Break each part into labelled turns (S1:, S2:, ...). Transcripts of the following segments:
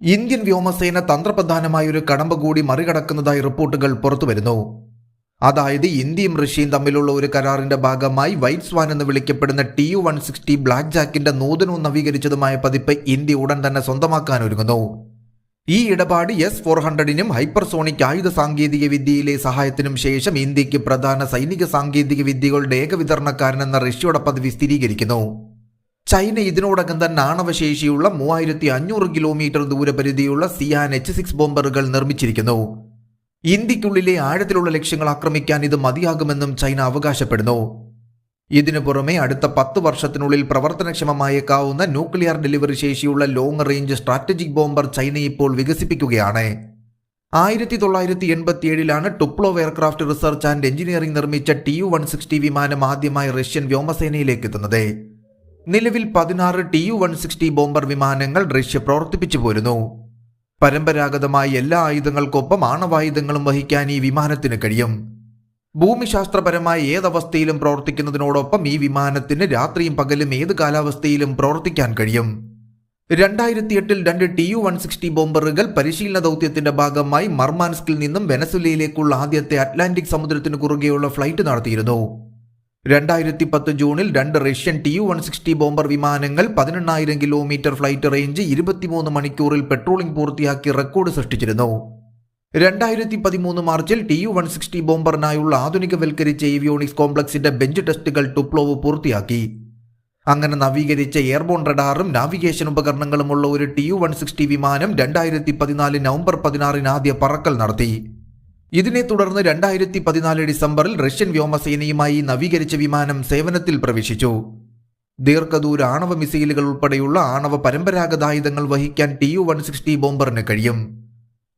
S1: Indian വ്യോമസേന തന്ത്രപ്രധാനമായ ഒരു കടമ്പ കൂടി മറികടക്കുന്നതായി റിപ്പോർട്ടുകൾ പുറത്തുവരുന്നു. അതായത് ഇന്ത്യയും റഷ്യയും തമ്മിലുള്ള ഒരു കരാറിന്റെ ഭാഗമായി വൈറ്റ് സ്വാൻ എന്ന് വിളിക്കപ്പെടുന്ന T U one sixty black ജാക്കിന്റെ നൂതനവും നവീകരിച്ചതുമായ പതിപ്പ് ഇന്ത്യ ഉടൻ തന്നെ സ്വന്തമാക്കാൻ ഒരുങ്ങുന്നു. ഈ ഇടപാട് എസ് ഫോർ ഹൺഡ്രഡിനും ഹൈപ്പർസോണിക് ആയുധ സാങ്കേതിക വിദ്യയിലെ സഹായത്തിനും ശേഷം ഇന്ത്യയ്ക്ക് പ്രധാന സൈനിക സാങ്കേതിക വിദ്യകളുടെ ഏകവിതരണക്കാരനെന്ന റഷ്യയുടെ പദവി സ്ഥിരീകരിക്കുന്നു. ചൈന ഇതിനോടകം തന്നെ ആണവശേഷിയുള്ള മൂവായിരത്തി അഞ്ഞൂറ് കിലോമീറ്റർ ദൂരപരിധിയുള്ള സിയാൻ എച്ച് സിക്സ് ബോംബറുകൾ നിർമ്മിച്ചിരിക്കുന്നു. ഇന്ത്യക്കുള്ളിലെ ആഴത്തിലുള്ള ലക്ഷ്യങ്ങൾ ആക്രമിക്കാൻ ഇത് മതിയാകുമെന്നും ചൈന അവകാശപ്പെടുന്നു. ഇതിനു പുറമെ അടുത്ത പത്ത് വർഷത്തിനുള്ളിൽ പ്രവർത്തനക്ഷമമായേക്കാവുന്ന ന്യൂക്ലിയർ ഡെലിവറി ശേഷിയുള്ള long range strategic bomber China ഇപ്പോൾ വികസിപ്പിക്കുകയാണ്. ആയിരത്തി തൊള്ളായിരത്തി എൺപത്തിയേഴിലാണ് Tupolev aircraft research and engineering നിർമ്മിച്ച ടി യു വൺ സിക്സ്റ്റി വിമാനം ആദ്യമായി റഷ്യൻ വ്യോമസേനയിലേക്ക് എത്തുന്നത് നിലവിൽ പതിനാറ് T U one sixty bomber വിമാനങ്ങൾ റഷ്യ പ്രവർത്തിപ്പിച്ചു പോരുന്നു. പരമ്പരാഗതമായ എല്ലാ ആയുധങ്ങൾക്കൊപ്പം ആണവായുധങ്ങളും വഹിക്കാൻ ഈ വിമാനത്തിന് കഴിയും. ഭൂമിശാസ്ത്രപരമായ ഏതവസ്ഥയിലും പ്രവർത്തിക്കുന്നതിനോടൊപ്പം ഈ വിമാനത്തിന് രാത്രിയും പകലും ഏത് കാലാവസ്ഥയിലും പ്രവർത്തിക്കാൻ കഴിയും. രണ്ടായിരത്തി എട്ടിൽ രണ്ട് ടി യു വൺ സിക്സ്റ്റി ബോംബറുകൾ പരിശീലന ദൗത്യത്തിന്റെ ഭാഗമായി മർമാൻസ്കിൽ നിന്നും വെനസുലയിലേക്കുള്ള ആദ്യത്തെ അറ്റ്ലാന്റിക് സമുദ്രത്തിന് കുറുകെയുള്ള ഫ്ലൈറ്റ് നടത്തിയിരുന്നു. രണ്ടായിരത്തി പത്ത് ജൂണിൽ രണ്ട് Russian T U one sixty bomber വിമാനങ്ങൾ പതിനെണ്ണായിരം കിലോമീറ്റർ ഫ്ലൈറ്റ് റേഞ്ച് ഇരുപത്തിമൂന്ന് മണിക്കൂറിൽ പെട്രോളിംഗ് പൂർത്തിയാക്കി റെക്കോർഡ് സൃഷ്ടിച്ചിരുന്നു. രണ്ടായിരത്തി പതിമൂന്ന് മാർച്ചിൽ ടി യു വൺ സിക്സ്റ്റി ബോംബറിനായുള്ള ആധുനികവൽക്കരിച്ച ഏവിയോണിക്സ് കോംപ്ലക്സിന്റെ ബെഞ്ച് ടെസ്റ്റുകൾ ടുപ്ലോവ് പൂർത്തിയാക്കി. അങ്ങനെ നവീകരിച്ച എയർബോൺ റഡാറും നാവിഗേഷൻ ഉപകരണങ്ങളുമുള്ള ഒരു ടി യു വൺ സിക്സ്റ്റി വിമാനം രണ്ടായിരത്തി പതിനാല് നവംബർ പതിനാറിന് ആദ്യ പറക്കൽ നടത്തി. ഇതിനെ തുടർന്ന് രണ്ടായിരത്തി പതിനാല് ഡിസംബറിൽ റഷ്യൻ വ്യോമസേനയുമായി നവീകരിച്ച വിമാനം സേവനത്തിൽ പ്രവേശിച്ചു. ദീർഘദൂര ആണവ മിസൈലുകൾ ഉൾപ്പെടെയുള്ള ആണവ പരമ്പരാഗത ആയുധങ്ങൾ വഹിക്കാൻ ടി യു വൺ സിക്സ്റ്റി ബോംബറിന് കഴിയും.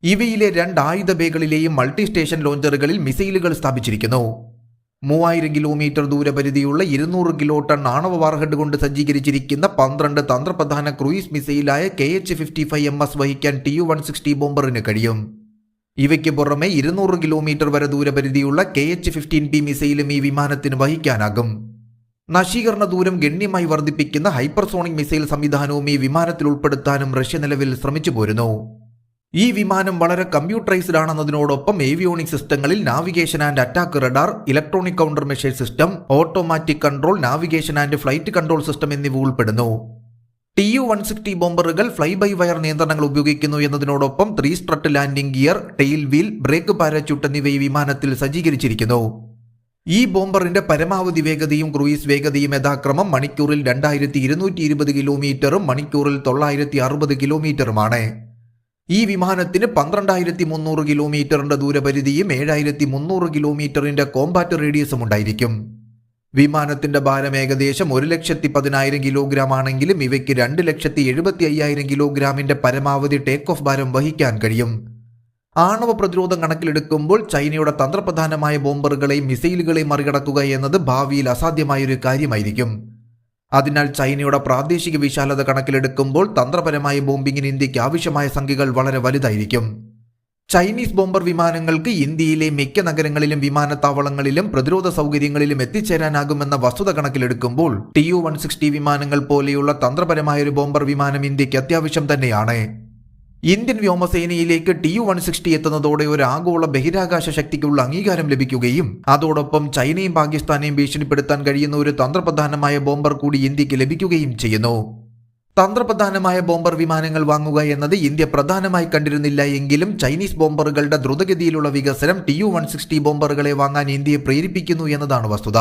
S1: ഇവയിലെ രണ്ട് ആയുധ ബേകളിലെയും മൾട്ടി സ്റ്റേഷൻ ലോഞ്ചറുകളിൽ മിസൈലുകൾ സ്ഥാപിച്ചിരിക്കുന്നു. മൂവായിരം കിലോമീറ്റർ ദൂരപരിധിയുള്ള ഇരുന്നൂറ് കിലോ ടൺ ആണവ വാർഹെഡ് കൊണ്ട് സജ്ജീകരിച്ചിരിക്കുന്ന പന്ത്രണ്ട് തന്ത്രപ്രധാന cruise മിസൈലായ K H fifty five M S വഹിക്കാൻ ടി യു വൺ സിക്സ്റ്റി ബോംബറിന് കഴിയും. ഇവയ്ക്ക് പുറമെ ഇരുന്നൂറ് കിലോമീറ്റർ വരെ ദൂരപരിധിയുള്ള കെ എച്ച് ഫിഫ്റ്റീൻ പി മിസൈലും ഈ വിമാനത്തിന് വഹിക്കാനാകും. നശീകരണ ദൂരം ഗണ്യമായി വർദ്ധിപ്പിക്കുന്ന ഹൈപ്പർസോണിക് മിസൈൽ സംവിധാനവും ഈ വിമാനത്തിൽ ഉൾപ്പെടുത്താനും റഷ്യ നിലവിൽ ശ്രമിച്ചു പോരുന്നു. ഈ വിമാനം വളരെ കമ്പ്യൂട്ടറൈസ്ഡ് ആണെന്നതിനോടൊപ്പം ഏവിയോണിക് സിസ്റ്റങ്ങളിൽ navigation and attack radar electronic counter machine system automatic control navigation and flight control system എന്നിവ ഉൾപ്പെടുന്നു. ടി യു വൺ സിക്സ്റ്റി ബോംബറുകൾ ഫ്ലൈ ബൈ വയർ നിയന്ത്രണങ്ങൾ ഉപയോഗിക്കുന്നു എന്നതിനോടൊപ്പം three strut landing gear tail wheel brake parachute എന്നിവ വിമാനത്തിൽ സജ്ജീകരിച്ചിരിക്കുന്നു. ഈ ബോംബറിന്റെ പരമാവധി വേഗതയും ക്രൂയിസ് വേഗതയും യഥാക്രമം മണിക്കൂറിൽ രണ്ടായിരത്തി ഇരുന്നൂറ്റി ഇരുപത് കിലോമീറ്ററും മണിക്കൂറിൽ തൊള്ളായിരത്തി അറുപത് കിലോമീറ്ററുമാണ്. ഈ വിമാനത്തിന് പന്ത്രണ്ടായിരത്തി മുന്നൂറ് കിലോമീറ്ററിന്റെ ദൂരപരിധിയും ഏഴായിരത്തി മുന്നൂറ് കിലോമീറ്ററിന്റെ കോമ്പാറ്റ് റേഡിയസും ഉണ്ടായിരിക്കും. വിമാനത്തിന്റെ ഭാരം ഏകദേശം ഒരു ലക്ഷത്തി പതിനായിരം കിലോഗ്രാം ആണെങ്കിലും ഇവയ്ക്ക് രണ്ട് ലക്ഷത്തി എഴുപത്തി അയ്യായിരം കിലോഗ്രാമിന്റെ പരമാവധി ടേക്ക് ഓഫ് ഭാരം വഹിക്കാൻ കഴിയും. ആണവ പ്രതിരോധം കണക്കിലെടുക്കുമ്പോൾ ചൈനയുടെ തന്ത്രപ്രധാനമായ ബോംബറുകളെയും മിസൈലുകളെയും മറികടക്കുക എന്നത് ഭാവിയിൽ അസാധ്യമായൊരു കാര്യമായിരിക്കും. അതിനാൽ ചൈനയുടെ പ്രാദേശിക വിശാലത കണക്കിലെടുക്കുമ്പോൾ തന്ത്രപരമായ ബോംബിങ്ങിന് ഇന്ത്യയ്ക്ക് ആവശ്യമായ സംഖ്യകൾ വളരെ വലുതായിരിക്കും. ചൈനീസ് ബോംബർ വിമാനങ്ങൾക്ക് ഇന്ത്യയിലെ മിക്ക നഗരങ്ങളിലും വിമാനത്താവളങ്ങളിലും പ്രതിരോധ സൗകര്യങ്ങളിലും എത്തിച്ചേരാനാകുമെന്ന വസ്തുത കണക്കിലെടുക്കുമ്പോൾ ടി യു വൺ സിക്സ്റ്റി വിമാനങ്ങൾ പോലെയുള്ള തന്ത്രപരമായ ഒരു ബോംബർ വിമാനം ഇന്ത്യയ്ക്ക് അത്യാവശ്യം തന്നെയാണ്. ഇന്ത്യൻ വ്യോമസേനയിലേക്ക് ടി യു വൺ സിക്സ്റ്റി എത്തുന്നതോടെ ഒരു ആഗോള ബഹിരാകാശ ശക്തിക്കുള്ള അംഗീകാരം ലഭിക്കുകയും അതോടൊപ്പം ചൈനയും പാകിസ്ഥാനെയും ഭീഷണിപ്പെടുത്താൻ കഴിയുന്ന ഒരു തന്ത്രപ്രധാനമായ ബോംബർ കൂടി ഇന്ത്യയ്ക്ക് ലഭിക്കുകയും ചെയ്യുന്നു. തന്ത്രപ്രധാനമായ ബോംബർ വിമാനങ്ങൾ വാങ്ങുക എന്നത് ഇന്ത്യ പ്രധാനമായി കണ്ടിരുന്നില്ല എങ്കിലും ചൈനീസ് ബോംബറുകളുടെ ദ്രുതഗതിയിലുള്ള വികസനം ടി യു വൺ സിക്സ്റ്റി ബോംബറുകളെ വാങ്ങാൻ ഇന്ത്യയെ പ്രേരിപ്പിക്കുന്നു എന്നതാണ് വസ്തുത.